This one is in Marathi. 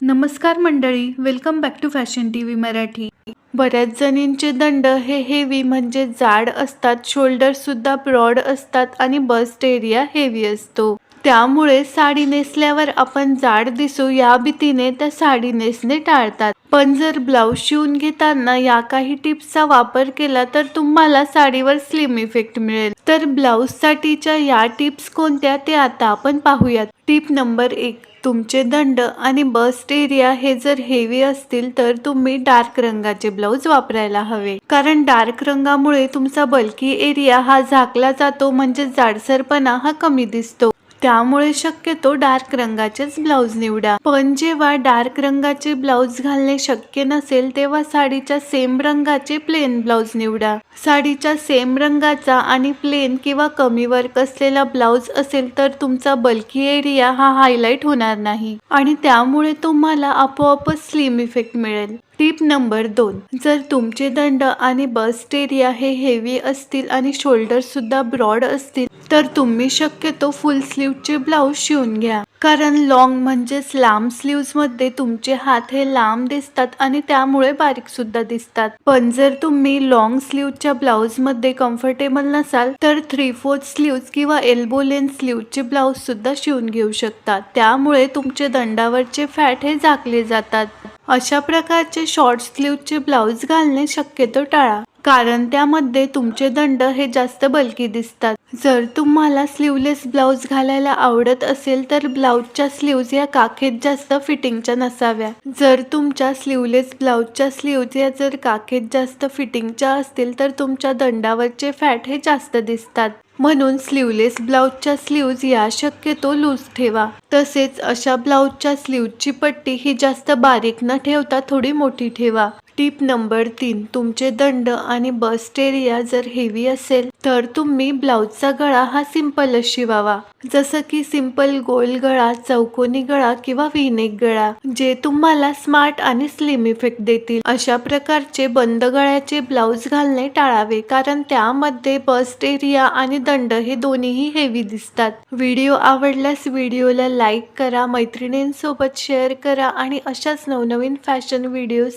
नमस्कार मंडळी welcome back to fashion T V Marathi. बऱ्याच जणींचे दंड हे हेवी म्हणजे जाड असतात शोल्डरसुद्धा ब्रॉड असतात आणि बस्ट एरिया हेवी असतो. त्यामुळे साडी नेसल्यावर आपण जाड दिसू या भीतीने त्या साडी नेसणे टाळतात. पण जर ब्लाऊज शिवून घेताना या काही टिप्सचा वापर केला तर तुम्हाला साडीवर स्लिम इफेक्ट मिळेल. तर ब्लाऊजसाठीच्या या टिप्स कोणत्या ते आता आपण पाहूयात. टिप नंबर एक तुमचे दंड आणि बस्ट एरिया हे जर हेवी असतील तर तुम्ही डार्क रंगाचे ब्लाऊज वापरायला हवे. कारण डार्क रंगामुळे तुमचा बल्की एरिया हा झाकला जातो म्हणजे जाडसरपणा हा कमी दिसतो. त्यामुळे शक्यतो डार्क रंगाचेच ब्लाऊज निवडा. पण जेव्हा डार्क रंगाचे ब्लाऊज घालणे शक्य नसेल तेव्हा साडीच्या सेम रंगाचे प्लेन ब्लाऊज निवडा. साडीच्या सेम रंगाचा आणि प्लेन किंवा कमी वर्क असलेला ब्लाऊज असेल तर तुमचा बल्की एरिया हा हायलाइट होणार नाही. आणि त्यामुळे तुम्हाला आपोआपच स्लिम इफेक्ट मिळेल. टिप नंबर दोन. जर तुमचे दंड आणि बस्ट एरिया हे हेवी असतील आणि शोल्डर सुद्धा ब्रॉड असतील तर तुम्ही शक्यतो फुल स्लीवचे ब्लाऊज शिवून घ्या. कारण लॉंग म्हणजेच लांब स्लीव्जमध्ये तुमचे हात हे लांब दिसतात आणि त्यामुळे बारीक सुद्धा दिसतात. पण जर तुम्ही लॉंग स्लीवच्या ब्लाऊजमध्ये कम्फर्टेबल नसाल तर थ्री फोर्थ स्लीव्ज किंवा एल्बो लेन स्लीवचे ब्लाऊज सुद्धा शिवून घेऊ शकता. त्यामुळे तुमचे दंडावरचे फॅट हे झाकले जातात. अशा प्रकारचे शॉर्ट स्लीवचे ब्लाऊज घालणे शक्यतो टाळा. कारण त्यामध्ये तुमचे दंड हे जास्त बल्की दिसतात. जर तुम्हाला स्लीवलेस ब्लाऊज घालायला आवडत असेल तर ब्लाऊजच्या स्लीव्ज या काखेत जास्त फिटिंगच्या नसाव्या. जर तुमच्या स्लीवलेस ब्लाऊजच्या स्लीव्ज या जर काखेत जास्त फिटिंगच्या असतील तर तुमच्या दंडावरचे फॅट हे जास्त दिसतात. म्हणून स्लीवलेस ब्लाऊजच्या स्लीव्ज या शक्यतो लूज ठेवा. तसेच अशा ब्लाऊजच्या स्लीवची पट्टी ही जास्त बारीक न ठेवता थोडी मोठी ठेवा. टिप नंबर तीन तुमचे दंड आणि बस्ट एरिया जर हेवी असेल तर तुम्ही ब्लाऊजचा गळा हा सिंपलच शिवावा. जसं की सिंपल गोल गळा चौकोनी गळा किंवा विनेक गळा जे तुम्हाला स्मार्ट आणि स्लिम इफेक्ट देतील. अशा प्रकारचे बंद गळ्याचे ब्लाऊज घालणे टाळावे कारण त्यामध्ये बस्ट एरिया आणि दंड हे दोन्हीही हेवी दिसतात. व्हिडिओ आवडल्यास व्हिडिओला लाईक करा मैत्रिणींसोबत शेअर करा आणि अशाच नवनवीन फॅशन व्हिडिओज